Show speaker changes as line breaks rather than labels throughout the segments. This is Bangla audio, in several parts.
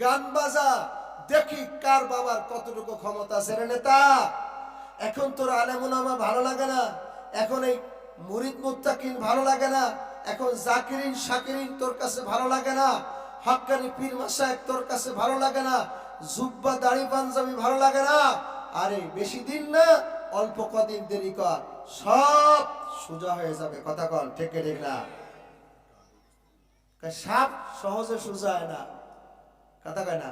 গান বাজা, দেখি কার বাবার কতটুকু ক্ষমতা আছে রে নেতা। এখন তোর আলেমুলামা ভালো লাগে না? এখন এই মুরিদ মুত্তাকিন ভালো লাগে না? এখন জাকিরিন, শাকিরিন তোর কাছে ভালো লাগে না? হক্কানি পীর মাসায়েক তোর কাছে ভালো লাগে না? জুব্বা দাড়ি পাঞ্জাবি ভালো লাগে না? আরে বেশি দিন না, অল্প কদিন দেরি কর। সব সোজা হয়ে যাবে, কথা কন, ঠেকে ঠিক না। সাপ সহজে সোজা হয় না। কথা কয় না?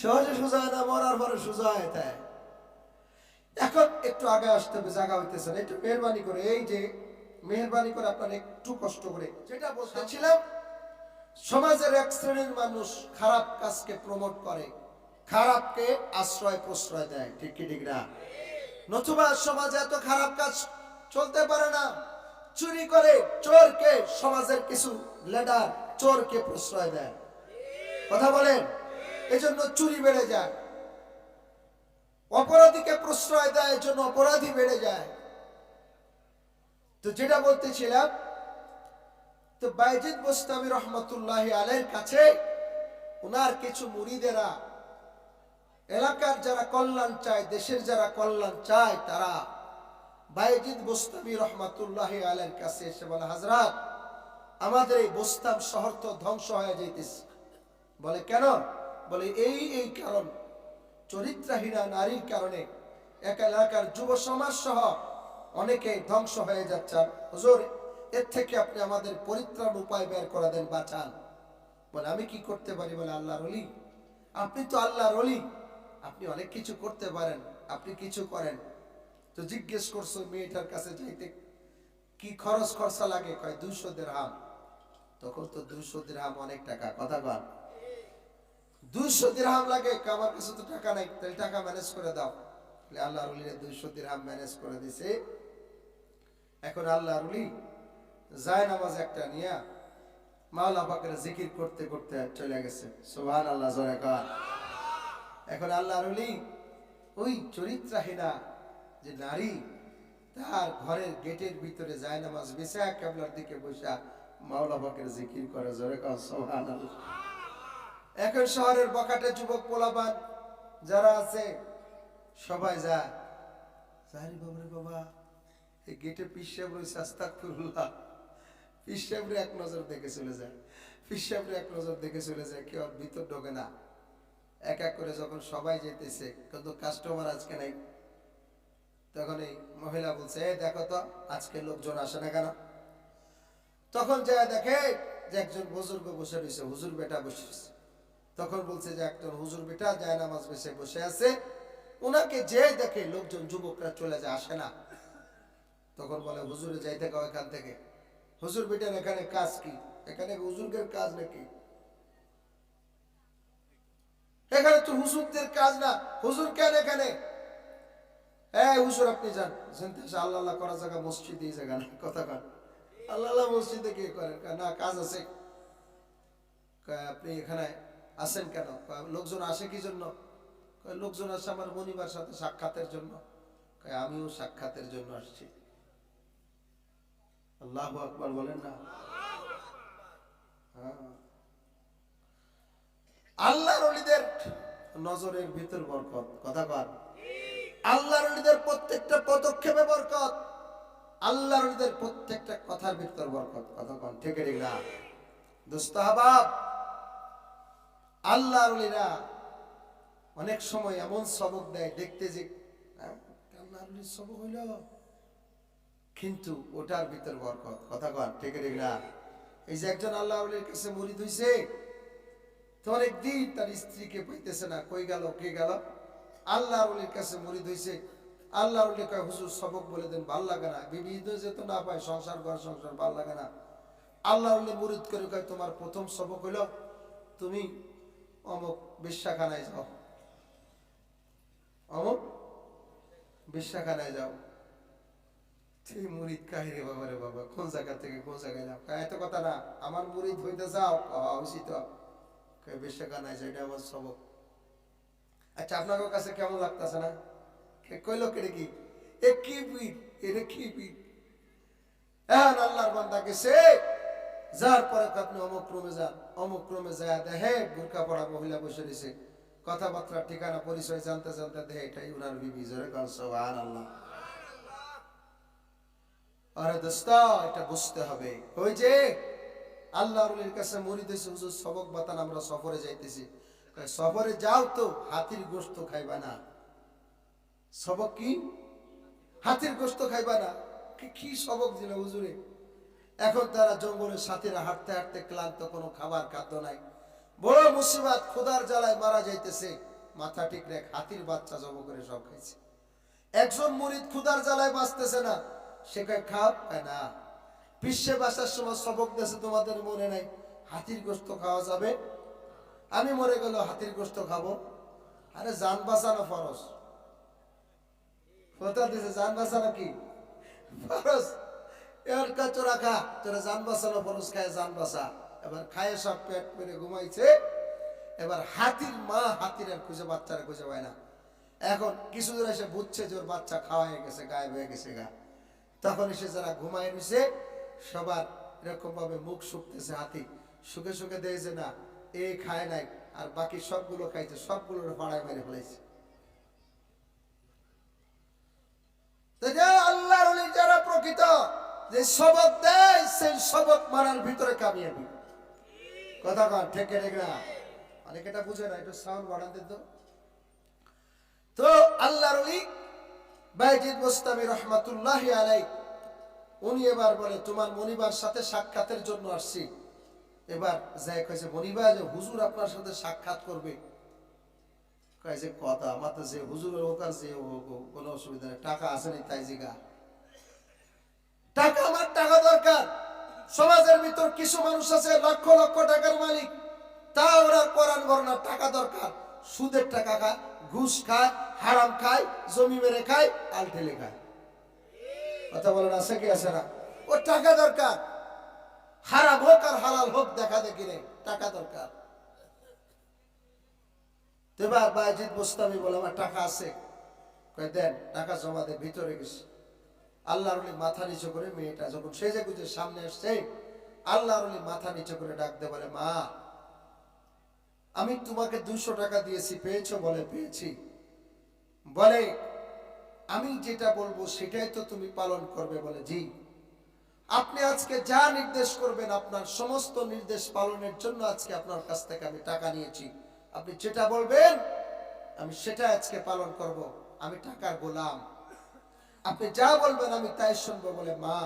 সহজে সোজা না, মরার পরে সোজা হয় তাই। এখন একটু আগে আসতে হবে জায়গা হইতেছে না। একটু মেহরবানি করে, এই যে মেহরবানি করে আপনারা একটু কষ্ট করে, যেটা বলতেছিলাম, সমাজের এক শ্রেণির মানুষ খারাপ কাজকে প্রমোট করে, খারাপকে আশ্রয় প্রশ্রয় দেয়, ঠিক কি, ঠিক না? নতুবা সমাজে এত খারাপ কাজ চলতে পারে না। চুরি করে চোরকে, সমাজের কিছু লিডার চোরকে প্রশ্রয় দেয়। কথা বলেন। এজন্য চুরি বেড়ে যায়। অপরাধীকে প্রশ্রয় দেয়, এজন্য অপরাধী বেড়ে যায়। তো যেটা বলতেছিলাম, তো বাইজিদ গোস্তামি রহমতুল্লাহ আলের কাছে ওনার কিছু মুরিদেরা, এলাকার যারা কল্যাণ চায়, দেশের যারা কল্যাণ চায়, তারা বাইজিদ গোস্তামি রহমতুল্লাহ আলের কাছে এসে বলে, হাজরাত, আমাদের এই বোস্তাম শহর তো ধ্বংস হয়ে যাইতেছে। বলে, কেন? বলে, এই এই কারণ, চরিত্রহীনা নারীর কারণে এক এলাকার যুব সমাজ সহ অনেকে ধ্বংস হয়ে যাচ্ছে। হুজুর, এর থেকে আপনি আমাদের পরিত্রাণ উপায় বের করে দেন, বাঁচান। বলে, আমি কি করতে পারি? বলে আল্লাহ রলি আপনি তো আল্লাহ রলি আপনি অনেক কিছু করতে পারেন, আপনি কিছু করেন। তো জিজ্ঞেস করছ মেয়েটার কাছে যাইতে, কি খরচ খরচা লাগে? কয়, দুইশো দেড়হাম। তখন তো দুইশো দেড়হাম অনেক টাকা, কথা বল দুইশো দিরহাম লাগে আমার কাছে তো টাকা নাই, তাহলে টাকা ম্যানেজ করে দাও। আল্লাহ রুলিরে দুইশো দিরহাম ম্যানেজ করে দিছে। এখন আল্লাহ রুলি যায় নামাজ একটা নিয়া মাওলা পাকের জিকির করতে করতে চলে গেছে। সোহান আল্লাহ জোরে কর। এখন আল্লাহ রুলি ওই চরিত্রহীনা যে নারী, তার ঘরের গেটের ভিতরে যায় নামাজ বেসা কেবলার দিকে বসা মাওলা পাকের জিকির করে, জোরে সোহান আল্লাহ এখন শহরের বকাটে যুবক পোলাপান যারা আছে, সবাই যায়। জানি বাবরে বাবা, এই গেটে পিসাব রয়েছে আস্তাকুল্লাহ পিসাবরে এক নজর দেখে চলে যায়। পিসাবরে এক নজর দেখে চলে যায়, কেউ ভিতর ঢোকে না। এক এক করে যখন সবাই যেতেছে কিন্তু কাস্টমার আজকে নাই। তখন এই মহিলা বলছে দেখো তো, আজকে লোকজন আসে না কেন? তখন যা দেখে যে একজন বুজুর্গ বসে রয়েছে, হুজুর বেটা বসে রয়েছে। তখন বলছে যে একজন হুজুর বেটা যায় নামাজ বেসে বসে আছে। ওনাকে যে দেখে লোকজন, যুবকরা চলে যায়, আসে না। তখন বলে, হুজুরে যাইতে কাও এখান থেকে। হুজুর বেটার এখানে কাজ কি? এখানে হুজুরদের কাজ নাকি? এখানে তো হুজুরদের কাজ না। হুজুর কেন এখানে? এই হুজুর, আপনি যান। আল্লাহ আল্লাহ করা জায়গা মসজিদ এই জায়গা না। কথা কন। আল্লাহ আল্লাহ মসজিদে কি করেন। না, কাজ আছে। আপনি এখানে আসেন কেন? লোকজন আসে কি জন্য? লোকজন আসে আমার মনিবার সাথে সাক্ষাতের জন্য। আমিও সাক্ষাতের জন্য আসছি। আল্লাহ আকবার বলেন না? হ্যাঁ। নজরের ভিতর বরকত, কথা কর প্রত্যেকটা পদক্ষেপে বরকত, আল্লাহর অলিদের প্রত্যেকটা কথার ভিতর বরকত, কথা কন, ঠিক না? হাবাব আল্লাহর অনেক সময় এমন সবক দেয় দেখতে যে হ্যাঁ, আল্লাহর সবক হইল। কিন্তু ওটার ভিতর বরকত। কথা কন ঠিক ঠিক না এই যে একজন আল্লাহ কাছে মুরিদ হইছে তো অনেকদিন তার স্ত্রীকে পাইতেছে না কই গেল কে গেল? আল্লাহ কাছে মুরিদ হইছে। আল্লাহ কয় হুজুর সবক বলে দেন ভালো লাগে না। বিবিধ যেত না পায় সংসার ঘর সংসার ভালো লাগে না। আল্লাহ মুরিদ করে কয় তোমার প্রথম সবক হইল তুমি অমুক বিশ্বাখানায় যাও। অমুক বিশ্বাখানায় যাও। তুই মুরিদ কাহিরে বাবা রে বাবা, কোন জায়গা থেকে কোন জায়গায় যাও? এত কথা না, আমার মুরিদ হইতে যাও উচিত বিশ্বাখানায় যাও, এটা আমার সবক। আচ্ছা আপনার কাছে কেমন লাগতেছে না? কইলো কেড়ে কি? এ কি পীর এটা কি পীর হ্যাঁ আল্লাহর বান্দা গেছে যার পরে আপনি অমুক রুমে যান অমুক রুমে যায় দেখে বোরকা পড়া মহিলা বসে রয়েছে। কথাবার্তা ঠিকানা, পরিচয় জানতে জানতে দেখে এটাই উনার বিবি। জোরে আল্লাহ আরে দোস্ত, এটা বুঝতে হবে। ওই যে আল্লাহ রুলির কাছে মরি দিয়েছে, হুজুর, সবক বাতান আমরা সফরে যাইতেছি। সফরে যাও তো, হাতির গোস্ত খাইবা না। সবক কি? হাতির গোস্ত খাইবা না। কি সবক দিল হুজুরে? এখন তারা জঙ্গলের সাথীরা হাঁটতে হাঁটতে ক্লান্ত, কোনো খাবার, খাদ্য নাই। বড় মুসিবাত খোদার জ্বালায় মারা যাইতেছে। মাথা ঠিক রেখ হাতির বাচ্চা জব করে সব খাইছে। একজন মুরিদ ক্ষুদার জ্বালায় বাঁচতেছে না। সে কয় খাও না। বিশ্বে বাসার সময় সবক দেশে তোমাদের মনে নাই। হাতির গোস্ত খাওয়া যাবে? আমি মরে গেল হাতির গোস্ত খাব? আরে যান বাঁচানো ফরস কথা দিছে জান বাঁচানো কি? ফরস এর কাচরা খা তোরা জান বাঁচানো ফরস খায় জান বাঁচা। এবার খায় সব পেট পেরে ঘুমাইছে। এবার হাতির মা হাতির আর খুঁজে বাচ্চারা খুঁজে পায় না। এখন কিছু দূর এসে বুঝছে যে ওর বাচ্চা খাওয়া হয়ে গেছে, গায়েব হয়ে গেছে গা। তখন এসে যারা ঘুমায় রয়েছে, সবার এরকম ভাবে মুখ শুকতেছে হাতি। শুকে শুকে দেয় যে না, এ খায় নাই, আর বাকি সবগুলো খাইছে সবগুলো পাড়ায় মেরে ফেলাইছে যে সবক দেয়, সেই সবক মারার ভিতরে কামিয়াবি। কথা কন, ঠেকে ঠেকে না। অনেক এটা বুঝে না, একটু সাউন্ড বাড়ান দিন তো আল্লাহর ওলি বাইজিদ মুস্তামি রহমাতুল্লাহ আলাই উনি এবার বলে, তোমার মনিবার সাথে সাক্ষাতের জন্য আসছি। এবার যাই কয়েছে মনিবা, যে হুজুর আপনার সাথে সাক্ষাৎ করবে। কয় যে, কথা, আমার তো যে হুজুরের হোক আর যে কোনো অসুবিধা নেই, টাকা আছে নি তাই জিগা। টাকা আমার টাকা দরকার। সমাজের ভিতর কিছু মানুষ আছে, লক্ষ লক্ষ টাকার মালিক। তা ওরা কোরআন বর্ণার টাকা দরকার। সুদের টাকা খায়, ঘুষ খায়, হারাম খায়, জমি মেরে খায়, আল ঠেলে খায়। কথা বলেন আছে কি আছে না? ও টাকা দরকার। হারাম হোক আর হালাল হোক, দেখা দেখি নেই। টাকা দরকার। এবার বায়জিৎ মুস্তামি বলে, আমার টাকা আছে। দেন, টাকা জমা দে, ভিতরে গেছে আল্লাহর মাথা নিচু করে মেয়েটা যখন সেজে গুজে সামনে আসছে, আল্লাহর মাথা নিচু করে ডাকতে বলে, মা, আমি তোমাকে দুশো টাকা দিয়েছি, পেয়েছ বলে পেয়েছি। বলে, আমি যেটা বলব সেটাই তো তুমি পালন করবে বলে। জি, আপনি আজকে যা নির্দেশ করবেন, আপনার সমস্ত নির্দেশ পালনের জন্য আজকে আপনার কাছ থেকে আমি টাকা নিয়েছি। আপনি যেটা বলবেন, আমি সেটা আজকে পালন করব। আমি টাকার গোলাম। আপনি যা বলবেন আমি তাই শুনব বলে, মা,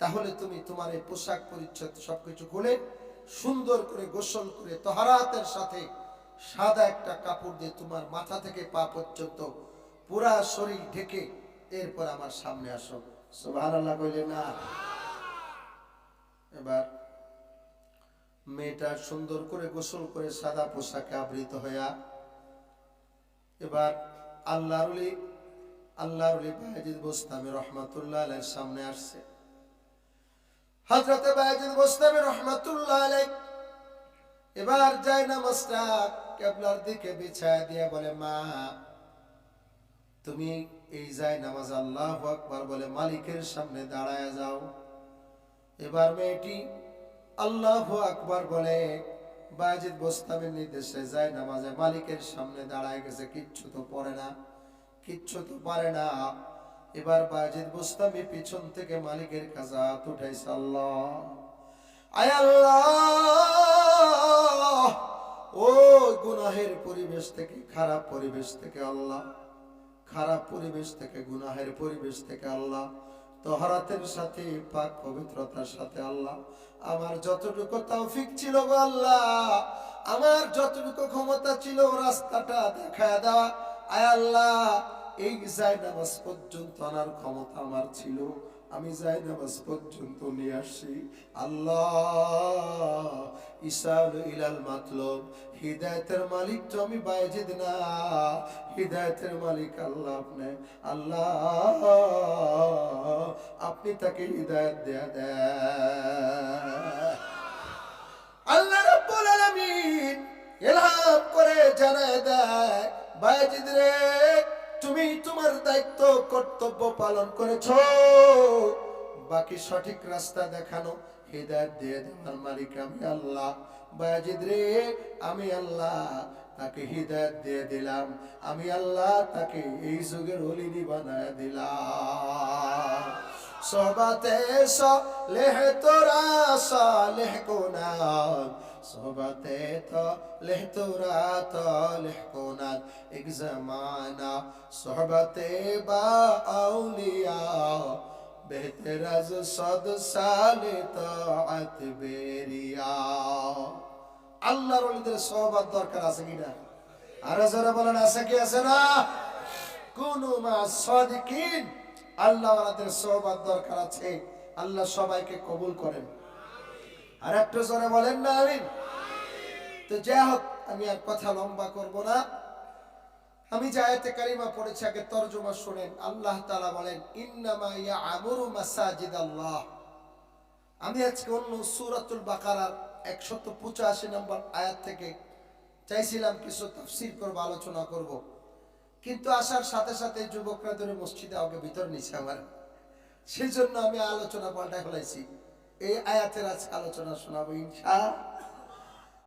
তাহলে তুমি তোমার এই পোশাক পরিচ্ছদ সবকিছু খুলে, সুন্দর করে গোসল করে তহারাতের সাথে সাদা একটা কাপড় দিয়ে তোমার মাথা থেকে পা পর্যন্ত পুরা শরীর ঢেকে এরপর আমার সামনে আসো। সুবহানাল্লাহ কইলে না। এবার মেয়েটা সুন্দর করে গোসল করে সাদা পোশাকে আবৃত হইয়া, এবার আল্লাহর বায়াজিদ বোস্তামি রহমাতুল্লাহ সামনে আসছে। বায়াজিদ এবার দিয়ে বলে, মা, তুমি এই নামাজ আল্লাহ বলে মালিকের সামনে দাঁড়ায় যাও। এবার মেয়েটি আল্লাহ আকবার বলে বাজিদ গোস্তাবের নির্দেশে যায় নামাজে মালিকের সামনে দাঁড়ায় গেছে, কিচ্ছু তো পড়ে না। কিচ্ছু তো পারে না। এবার বাজিদ গোস্তামি পিছন থেকে মালিকের কাছে হাত উঠাইছে আল্লাহ। আয় আল্লাহ, ও গুনাহের পরিবেশ থেকে, খারাপ পরিবেশ থেকে আল্লাহ। খারাপ পরিবেশ থেকে, গুনাহের পরিবেশ থেকে আল্লাহ। তহরাতের সাথে, পাক পবিত্রতার সাথে আল্লাহ। আমার যতটুকু তৌফিক ছিল গো আল্লাহ, আমার যতটুকু ক্ষমতা ছিল রাস্তাটা দেখা দেওয়া। আয় আল্লাহ এই যাই নামাজ পর্যন্ত আনার ক্ষমতা আমার ছিল, আমি যাই নামাজ পর্যন্ত নিয়ে আসি। আল্লাহ ইসাল ইলাল মাতলব, হৃদায়তের মালিক তো আমি বাইজিদ না। হৃদায়তের মালিক আল্লাহ আপনি। আল্লাহ, আপনি তাকে হৃদায়ত দেয়া দেয় আল্লাহ রাব্বুল আলামিন ইলহাম করে জানায় দেয় বাইজিদ রে। তুমি তোমার দায়িত্ব, কর্তব্য পালন করেছ। বাকি সঠিক রাস্তা দেখানো, হৃদায়ত দিয়ে দেওয়ার মালিক আমি আল্লাহ। রে, আমি আল্লাহ, তাকে হৃদায়ত দিয়ে দিলাম। আমি আল্লাহ, তাকে এই যুগের হলিনি বানায় দিলাম। সবাতে সলেহ তোরা, সালেহ কোনাত। লেহ তোরা তো লেহ কোনাত এক জমানা সহবতে বা আউলিয়া বেহতর আজ সদ সালে তাআত বেরিয়া আল্লাহর ওলিদের সহবত দরকার আছে কিনা আরও যারা বলেন আছে কি আছে না কোন মা সাদিকিন আল্লাহ ওয়ালাদের সহবত দরকার আছে আল্লাহ সবাইকে কবুল করেন আর একটু জোরে বলেন না আমিন তো যাই হোক, আমি আর কথা লম্বা করব না। আমি যে আয়াতে কারিমা পড়েছি, আগে তর্জমা শোনেন। আল্লাহ তালা বলেন, ইন্নামা আল্লাহ আমি আজকে অন্য সূরাতুল বাকারার 185 নম্বর আয়াত থেকে চাইছিলাম কিছু তাফসীর করব, আলোচনা করব। কিন্তু আসার সাথে সাথে যুবকরা ধরে মসজিদে আমাকে ভিতর নিছে আমার। সেই জন্য আমি আলোচনা পাল্টায় ফেলাইছি। এই আয়াতের আজকে আলোচনা শোনাবো ইনশা